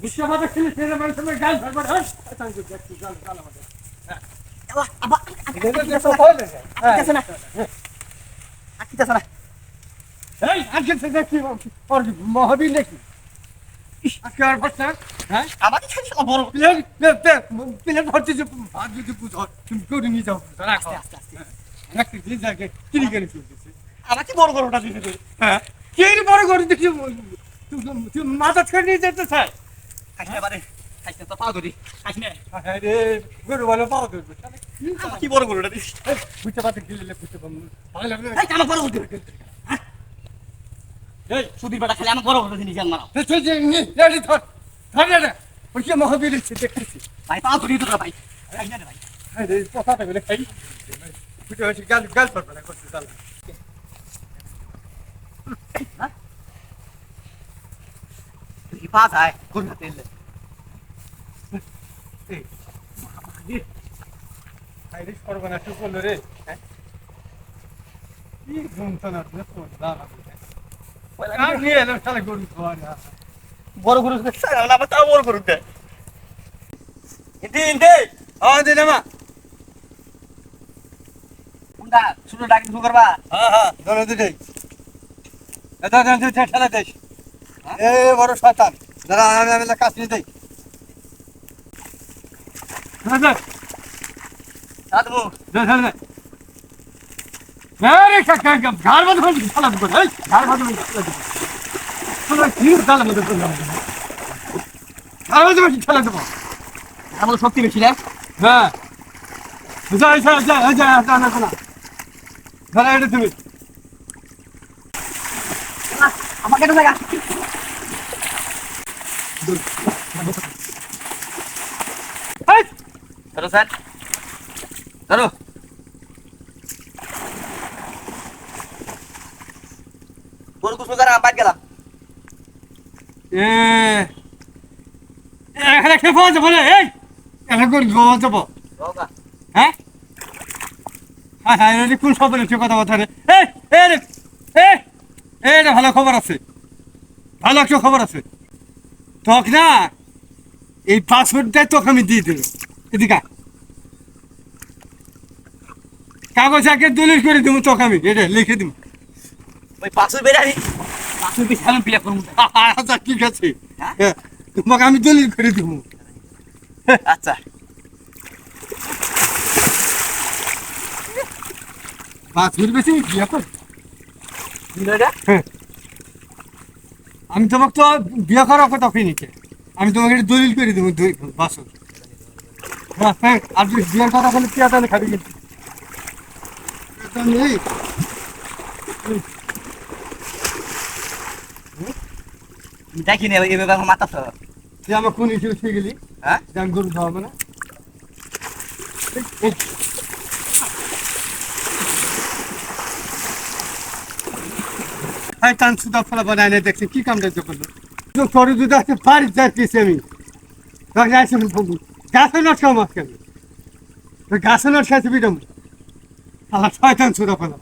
বিশ্বমাতা ছেলে ছেলে মানুষ আমার গাল ধরবে হ্যাঁ গাল গাল আমাদের। হয়। মহাবীর নাকি? হ্যাঁ? আমাকে বড় প্লেন প্লেন ভর্তি যে ভাত যদি বুঝো তুমি করে নিয়ে যাও। আস্তে আস্তে একটা জিনিস আগে কিনে কিনে চলতেছে আমাকে বড় বড়টা দিতে? দে হ্যাঁ। কে বড় করে দেখি তুই মাথা ছেড়ে নিয়ে যেতে চাই খাইছ না বারে খাইছ না তো পাও ধরি খাইছ না হ্যাঁ রে গরু ভালো পাও ধরবে কি বড় বড়টা দিস বুঝতে পারতে গেলে বুঝতে পারব সুধীর বেটা খালি আমার বড় বড় জিনিস জান মারো তুই যে নি রেডি ধর ধর রে ওই যে মহাবীর দেখতেছি ভাই পাও ধরি তো ভাই ভাই হ্যাঁ কথাটা বলে খাই গাল গাল পারবে না করতে চাল তুই পাস আয় কোন তেল আইরে সর্বনাশ তুই বলল রে হ্যাঁ? কি যন্ত্রণা তুই তো দাঁড়া আর নিয়ে এলাম শালা গরু খাওয়া বড় গরু না আমার তাও বড় গরু দে ইন্দি ইন্দি আওয়াজ দে না মা কোনটা ছোট ডাকি শুরু করবা হ্যাঁ হ্যাঁ ধরে দিই দেন তুই ঠেলা দেশ এ বড় শয়তান। দাঁড়া আমি আমি কাজ নিয়ে দেই হ্যাঁ হ্যাঁ দাদু হ্যাঁ আরে কাকা ঘর বন্ধ করে চালা দিব এই ঘর বন্ধ করে চালা দিব। তোমরা কি চালা মতো করলাম ঘর বন্ধ করে চালা দিব। আমার শক্তি বেশি না? হ্যাঁ। যা যা যা যা যা না না ধরে এটা তুমি। আমাকে একটা জায়গা ধরো স্যার। ধরো। গরু কুসুম করে বাদ গেলাম। এখানে খেয়ে পাওয়া যাব না এই এখানে করে গোয়া যাব। হ্যাঁ? হ্যাঁ হ্যাঁ কোন শব্দ কথা কথা রে? এই এই! এই ভালো খবর আছে। ভালো একটা খবর আছে। তোকে না এই পাসপোর্টটাই তোকে আমি দিয়ে দেবো এদিকে। কাগজ আগে দলিল করে দেবো তোকে আমি। এটা লিখে দেবো। ওই বিয়ে করব। আচ্ছা ঠিক আছে। হ্যাঁ? তোমাকে আমি দলিল করে দেবো। আচ্ছা। পাসপোর্ট বেশি বিয়ে কর দিনটা আমি তোমাকে তো বিয়ে করার কথা কিনেছে আমি তোমাকে দলিল করে দেবো দুই বাসন। হ্যাঁ হ্যাঁ আর যদি বিয়ের কথা বলে পেঁয়াজ আনে খাবি কিন্তু নেই। দেখি নে এভাবে আমার মাথা তো তুই আমার কোন ইস্যু উঠে গেলি। হ্যাঁ? আমি গরু খাওয়াবো না এই, এই। হ্যাঁ টান সুদা ফলা বানায় না দেখছি, কি কামটা করল? তোর যদি আছে বাড়ি যাইতেছি আমি। গাছে খাও মাছ কেন গাছে নট খাইছি বিডম আল্লাহ শয়তান সুদা ফলা